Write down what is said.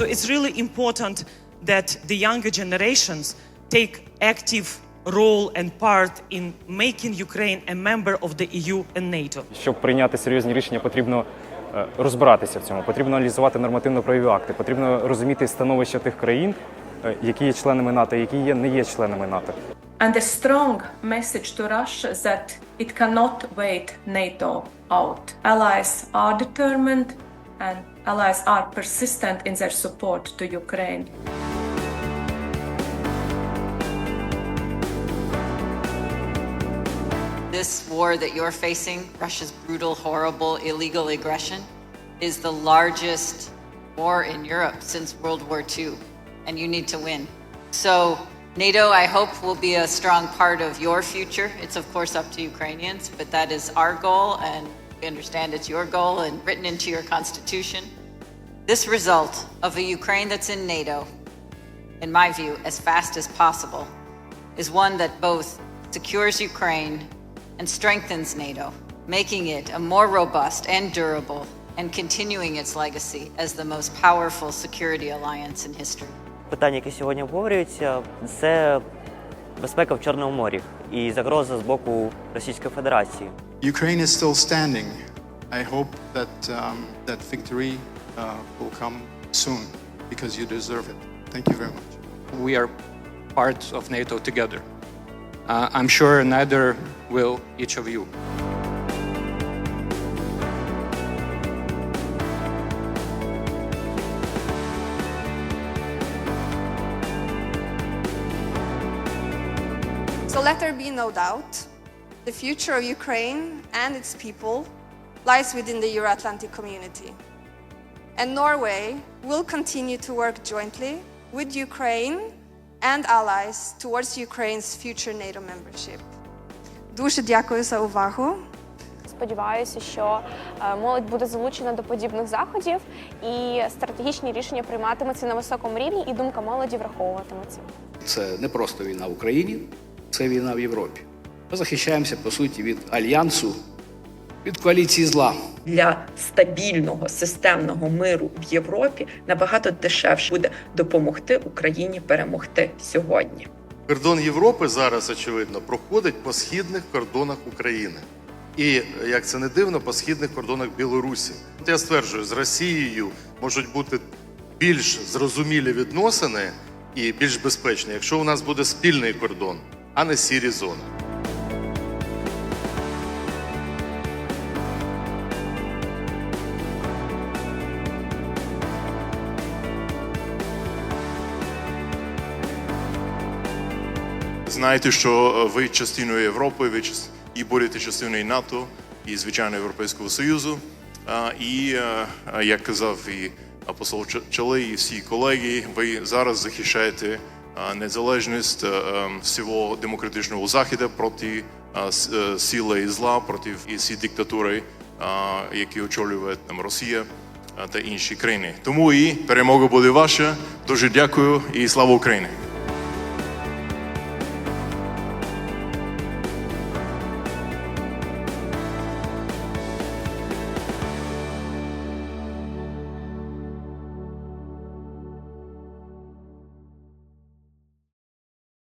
So it's really important that the younger generations take active role and part in making Ukraine a member of the EU and NATO. Щоб прийняти серйозні рішення, потрібно е, розбиратися в цьому, потрібно аналізувати нормативно-правові акти, потрібно розуміти становище тих країн, е, які є членами НАТО, які є, не є членами НАТО. and a strong message to Russia that it cannot wait NATO out. Allies are determined and allies are persistent in their support to Ukraine. This war that you're facing, Russia's brutal, horrible, illegal aggression, is the largest war in Europe since World War II, and you need to win. So, NATO, I hope, will be a strong part of your future. It's, of course, up to Ukrainians, but that is our goal, and we understand it's your goal and written into your constitution. This result of a Ukraine that's in NATO, in my view, as fast as possible, is one that both secures Ukraine and strengthens NATO, making it a more robust and durable and continuing its legacy as the most powerful security alliance in history. Питання, які сьогодні обговорюються, це безпека в Чорному морі і загроза з боку Російської Федерації. Ukraine is still standing. I hope that um, that victory uh, will come soon because you deserve it. Thank you very much. we are part of NATO together. Uh, I'm sure neither will each of you. So let there be no doubt the future of Ukraine and its people lies within the Euro Atlantic community. And Norway will continue to work jointly with Ukraine and allies towards Ukraine's future NATO membership. Дуже дякую за увагу. Сподіваюся, що е, молодь буде залучена до подібних заходів і стратегічні рішення прийматимуться на високому рівні, і думка молоді враховуватиметься. Це не просто війна в Україні, це війна в Європі. Ми захищаємося по суті від альянсу, від коаліції зла. для стабільного системного миру в Європі набагато дешевше буде допомогти Україні перемогти сьогодні. Кордон Європи зараз, очевидно, проходить по східних кордонах України. І, як це не дивно, по східних кордонах Білорусі. От Я стверджую, з Росією можуть бути більш зрозумілі відносини і більш безпечні, якщо у нас буде спільний кордон, а не сірі зони. Знаєте, що е, ви частиною Європи, ви і будете частиною НАТО і звичайно Європейського Союзу. І е, е, як казав і апостол Ч- Чалий, і всі колеги, ви зараз захищаєте незалежність е, е, всього демократичного заходу проти е, е, сили і зла, проти всі диктатури, які очолює там Росія та інші країни. Тому і перемога буде ваша. Дуже дякую і слава Україні!